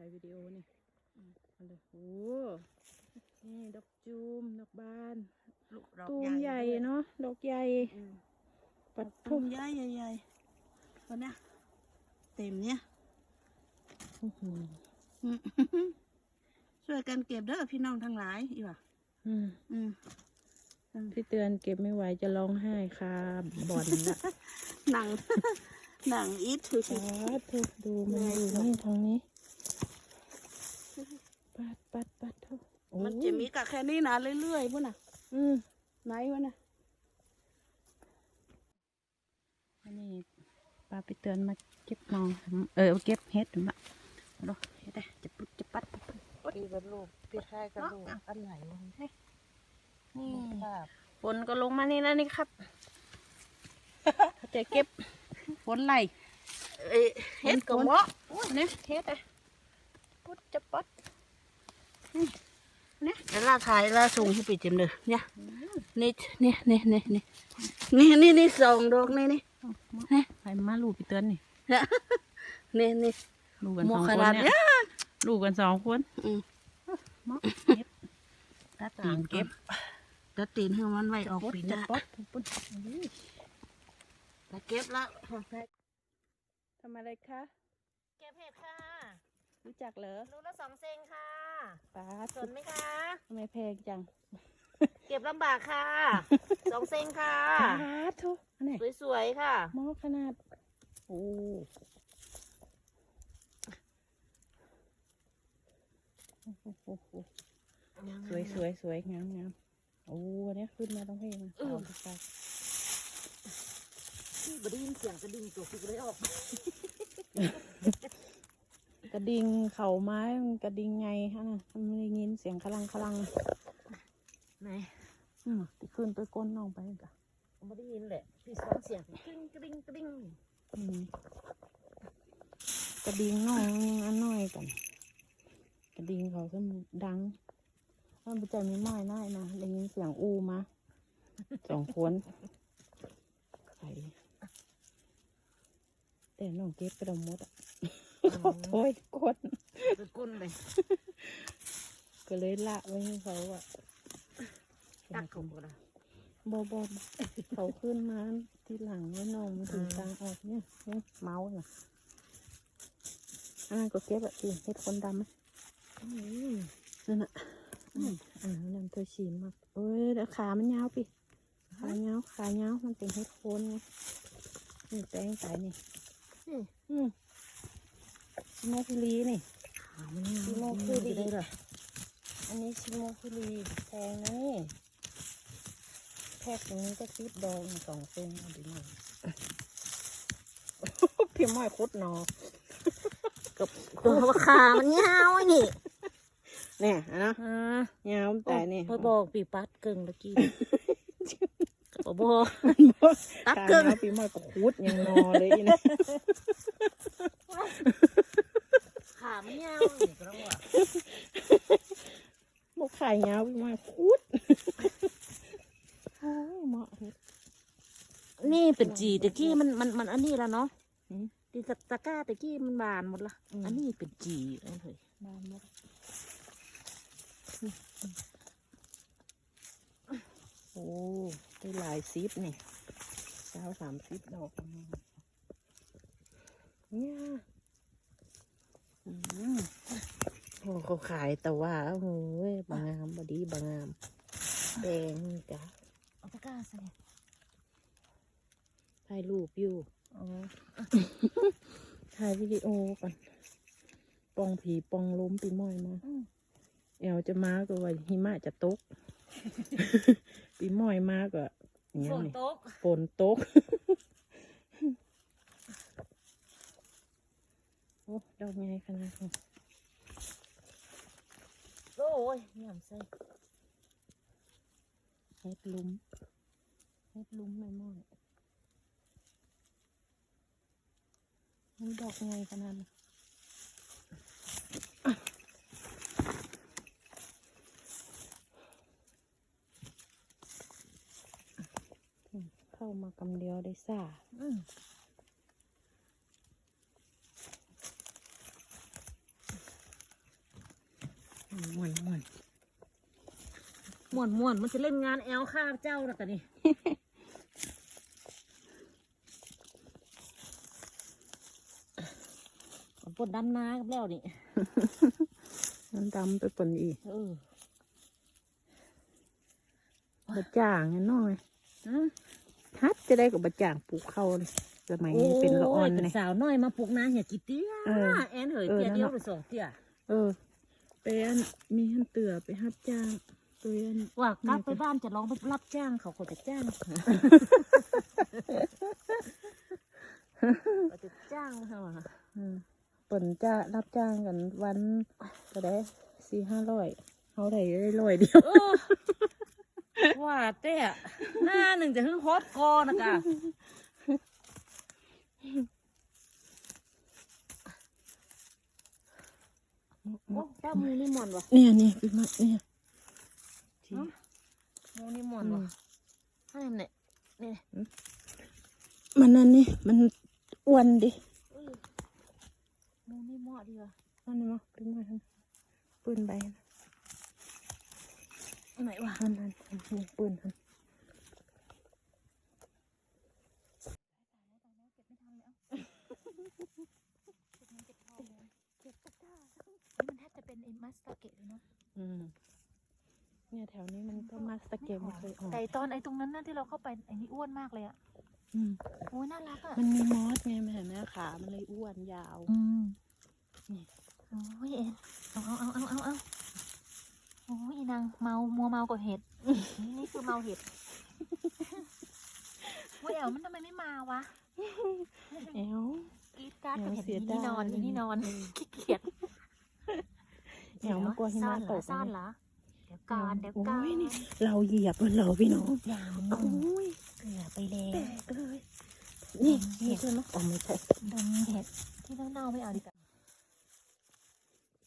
ถ่ายวิดีโอนี่เอาเลยโอ้นี่ดอกจูมดอกบานลูกดอกตูมใหญ่ด้วยเนาะดอกใหญ่อืมปัดตูทุ่มมใหญ่ใหญ่ๆวันเนี้ยเต็มเนี้ยอื้อหืออืมช่วยกันเก็บเด้อพี่น้องทั้งหลายอีว่ะอืมอืมพี่เตือนเก็บไม่ไหวจะร้องไห้คาบ่อนละหนังหนังอีทคือปัดทุดูมันอยู่นี่ทางนี้ ปัดปัดปัดทุโอ้มันจะมีกะแค่นี้นะเรื่อยๆพุ่นน่ะ อืมไหนวะน่ะอันนี้ป้าไปเตือนมาเก็บนอง เออเก็บเห็ดมาดูเห็ดได้จะปุ๊บจะปัดปุ๊บปุ๊บปีกับลูกปีท้ายกับลูกอันไหนวะนี่นี่ภาพฝนก็ลงมานี่แล้วนี่ครับถ้าจะเก็บฝนไหลเอ้ยเฮ็ดกับหมอเนี่ยเฮ็ดเลยปุ๊บจะปัด แล้วลาถ่ายลาส่งให้ปีจิมเลยเนี่ยนี่นี่นี่นี่นี่นี่นี่นี่สองดอกนี่นี่เนี่ยไปมาลูกไปเตือนนี่นี่นี่ลูกกันหมสอองขคนนาดเนี่เนี้ยยลูกกันสองคนอืมเหมาะเฮ็ดตัดตีนเก็บจะตีนให้มันไว้ออกปุ๊บปีหจะน้าปัดปุ๊บจะเก็บแล้วทำอะไรคะ เก็บเห็ดค่ะ รู้จักเหรอรูละสองเซงค่ะ ป้าสนไหมคะทำไมแพงจัง เก็บลำบากค่ะ สองเซงค่ะป้าทุอันไหนสวยๆค่ะหม้อขนาด โอ้โอ้โหสวยสวยสวยงามงามโอ้อันเนี้ยขึ้นมาต้องเพลงสาวสาวพี่บได้ยินเสียงกระดิ่งตัวพี่ก็เลยออกก ระดิ่งเข่าไม้มันกระดิ่งไงฮะนะมันไม่ได้ยินเสียงคลังคลังไหนอืมที่ขึ้นไปก้นน้องไปกะไม่ได้ยินแหละพี่ซ้อนเสียงกริ๊งกริ๊งกริ๊งอืมกระดิ่งน้องอันน้อยกันกระดิ่งเขาจะดังมันไปใจไม่ไม้ได้นะได้ยินเสียงอูมาสองคนไข่แต่น้องเก็บไปดมมดอะขอ โทษกดกระกุ้นเลยก็เลยละไว้ให้เขาอะตักของกูละบอบอบเขาขึ้นมาทีหลังไว้น้องมันถึงทางออกเนี่ยเนี่ยเมาเนี่ยอ่าก็เก็บอะสิเฮ็ดคนดำไหมนั่นน่ะอืมอ่านั่นตัวฉีนมากเอ้ยแล้วขามันยาวปิขายาวขายาวมันเป็นเฮ็ดโคนไงนี่แป้งสายนี่อืม ชิโมคุรีนี่ขาวมันชิโมคุรีได้หรออันนี้ชิโมคุรีแพงนะนี่แพ็คตรงนี้ก็ซิดดองสองเส้นเอาดีหน่อยพี่ม้อยคุดหนอตัวขามันยาวไอ้นี่เนี่ยอะเนาะอ่ายาวแต่นี่พอบอกปีปัดเกิงตะกี้ก็บอกตัดขาเกินยาวพี่ม้อยก็คุดยังนอเลยอีนะ ขามันยาวอีกแล้วอะ บก ขายยาวพี่ม้อยคุดโอ้ยเหมาะเฮ็ด นี่เป็นจีตะกี้มันมันมันอันนี้แล้วเนาะอืมตีตะตะกร้าตะกี้มันบานหมดละอืม อันนี้เป็นจีเอ้ยเฮ้ยบานหมดโอ้ได้หลายซิปนี่เก้าสามซิปดอกเนี่ยอืมโอ้ เขาขายแต่ว่าโอ้โหบางงามบดีบางงามแดงนี่จ้ะเอาตะกร้าใส่ถ่ายรูปอยู่อ๋อถ่ายวิดีโอก่อนปองผีปองล้มปีม้อยมาอืมเอวจะมาก็ว่าหิมะจะตก ปีม้อยมาก็อย่างฝเงี้ยนนี่ตกฝนตกโอ้ดอกไงขนาดนี้โอ้ยยำใส่เฮ็ดลุมเฮ็ดลุมไม่ม้อยนี่ดอกไงขนาดนี้เข้ามากำเดียวได้ซ่า อืม ม่วนม่วน ม่วนม่วนมันจะเล่นงานแอลข้าเจ้าแล้วกันนี่ผมปวดดำนากับแล้วนี่น้ำดำไปปนอีกเออบะจ่างนิดหน่อยฮะฮัดจะได้กับบะจ่างปลูกเข้าเลยสมัยนี้เป็นละอ่อนโยเป็นเลยสาวน้อยมาปลูกนาเหี่ยกี่เตี้ยเออแอนเหยเออเตี้ยนั่นเดียวน่ะหรือสองเตี้ยเออไปอันมีหันเตือไปฮับจ้าง ตัวอันว่ากลับไปบ้านจะลองไปรับจ้างเขาเขาจะจ้างเขาจะจ้างเขาอะอืมเปิ่นจะรับจ้างกันวันก็ได้สี่ห้าร้อยเขาได้ได้ร้อยเดียวเออว่าเต้อะหน้าหนึ่งจะหึ่งฮอตกอนะกะโอ้เจ้ามูนี่หมอนวะเนี่ยนี่พี่มาเนี่ย ที่ฮะมูนี่หมอนวะให้มันเนี่ยนี่มันนั่นนี่มันอ้วนดิเอ้ยมูนี่เหมาะดีวะอันนี้มาเป็นมาทางปืนใบนะไหนวะอันนั้นอันนี้ปืนอันมันแทบจะเป็นไอ้มัสตาเกะเลยเนาะอืม เนี่ยแถวนี้มันก็มาสเตอร์เกมไม่เคยออกแต่ตอนไอ้ตรงนั้นน่ะที่เราเข้าไปไอ้นี่อ้วนมากเลยอะอืมโอ้ยน่ารักอะมันมีมอสไงมันเห็นไหมขามันเลยอ้วนยาว อืมนี่โอ้ยเอ็นเอาเอาเอาเอาเอาเอาโอ้ยอีนางเมามัวเมากับเห็ดนี่นี่คือเมาเห็ดเว้ยเอ๋วมันทำไมไม่มาวะแอวกรีดกราร์ดกับเห็ดเสียนี่นอนดายนี่นอนขี้เกียจแอวมันกลัวหิมะตกซ่อนเหรอเดี๋ยวก่อนเดี๋ยวก่อนโอ้ยนี่เราเหยียบมันเราพี่น้องอย่างโอ้ยเกลือไปแล้วแตกเลย นี่นี่ใช่ไหมอ๋อไม่ใช่ดมเห็ดที่เน่าๆไม่เอาดีกว่า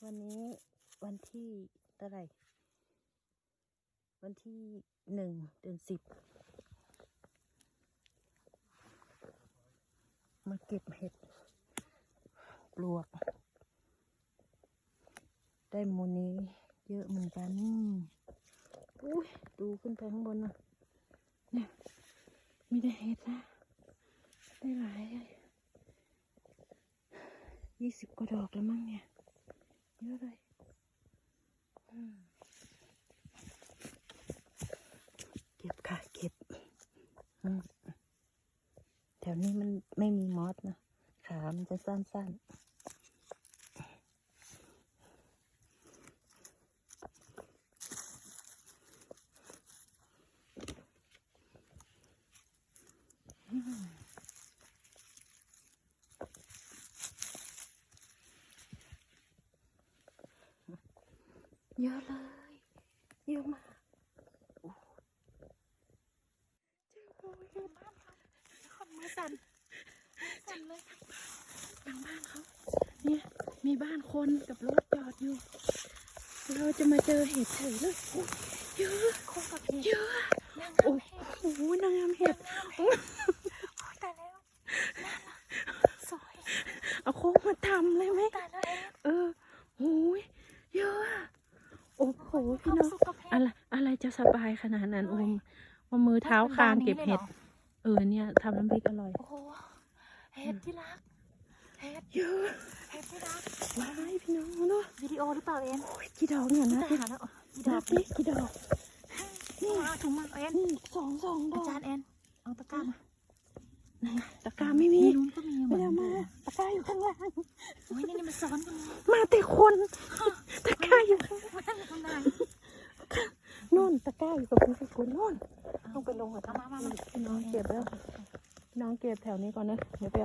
วันนี้วันที่เท่าไหร่วันที่หนึ่งเดือนสิบมาเก็บเห็ดปลวก ได้โมนี้ เยอะเหมือนกันอุ้ยดูขึ้นไปข้างบนนะเนี่ยมีแต่เห็ดนะได้หลายยี่สิบกว่าดอกแล้วมั้งเนี่ยเยอะเลยเก็บค่ะเก็บแถวนี้มันไม่มีมอสนะขามันจะสั้นๆ เยอะเลย เยอะมากโอ้เจอโบเห็ดบ้านเขาคนมือสั่นสั่นเลยทางบ้านเขา เนี่ย มีบ้านคนกับรถจอดอยู่ เราจะมาเจอเห็ดเฉยเลยโอ้ยเยอะโคกับเห็ดเยอะนางโอ้งามเห็ดโหนางงามเห็ด โอ้ยตายแล้วน่ารักสวย เอาโค้งมาทำเลยไหม ตายแล้วเอ็น เออโอ้ยเยอะอะโอ้โห ค พี่วามน้องสุขกับเห็อะดไรอะไรจะสบายขนาดนั้นโอมว่ามือเท้าคางเก็บเห็ด เออเนี่ยทำน้ำพริกอร่อยโอ้โหเห็ดที่รักเห็ดเยอะเห็ดที่รักว้ายพี่น้องเนาะวิดีโอหรือเปล่าเอ็นโอ้ยกี่ดอกเนี่ยนะจะพี่หาแล้วกี่ดนัอบกดิกี่ดอกนี่เอาถุงมาเอ็นนี่สองสองดอาอกจารย์เอ็นเอาตะกร้ามาไหนตะกร้าไม่มีนี่นู้นก็มีเหมืไม่อนได้กันมาตะกร้าอยู่ข้างล่างโอ้ยนี่นี่มันซ้อนกันเลยมาแต่คนตะกร้าอยู่ข้างมันตั้งอยู่ข้างในนู่นตะ กร้าอยู่กับคุณสกุลนู่นต้องไปลงกับเอาท่ามามามาพี่น้องเก็บแล้วพี่น้องเก็บแถวนี้ก่อนนะ เดี๋ยวไป